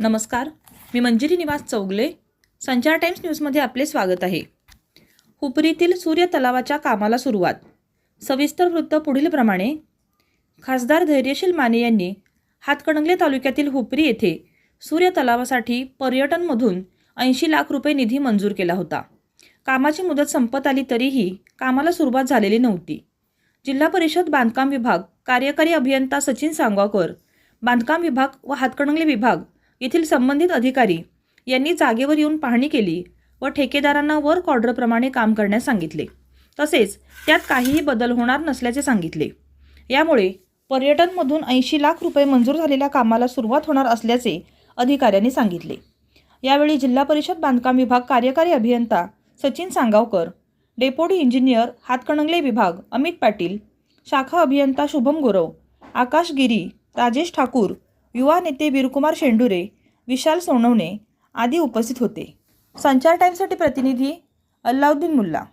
नमस्कार. मी मंजिरी निवास चौगले. संचार टाइम्स न्यूजमध्ये आपले स्वागत आहे. हुपरीतील सूर्य तलावाच्या कामाला सुरुवात. सविस्तर वृत्त पुढीलप्रमाणे खासदार धैर्यशील माने यांनी हातकणंगले तालुक्यातील हुपरी येथे सूर्य तलावासाठी पर्यटनमधून ऐंशी लाख रुपये निधी मंजूर केला होता. कामाची मुदत संपत आली तरीही कामाला सुरुवात झालेली नव्हती. जिल्हा परिषद बांधकाम विभाग कार्यकारी अभियंता सचिन सांगवाकर बांधकाम विभाग व हातकणंगले विभाग येथील संबंधित अधिकारी यांनी जागेवर येऊन पाहणी केली व ठेकेदारांना वर्क ऑर्डरप्रमाणे काम करण्यास सांगितले. तसेच त्यात काहीही बदल होणार नसल्याचे सांगितले. यामुळे पर्यटनमधून ऐंशी लाख रुपये मंजूर झालेल्या कामाला सुरुवात होणार असल्याचे अधिकाऱ्यांनी सांगितले. यावेळी जिल्हा परिषद बांधकाम विभाग कार्यकारी अभियंता सचिन सांगावकर डेपोडी इंजिनियर हातकणंगले विभाग अमित पाटील शाखा अभियंता शुभम गुरव आकाश गिरी राजेश ठाकूर युवा नेते वीरकुमार शेंडुरे विशाल सोनवणे आदी उपस्थित होते. संचार टाईमसाठी प्रतिनिधी अल्लाउद्दीन मुल्ला.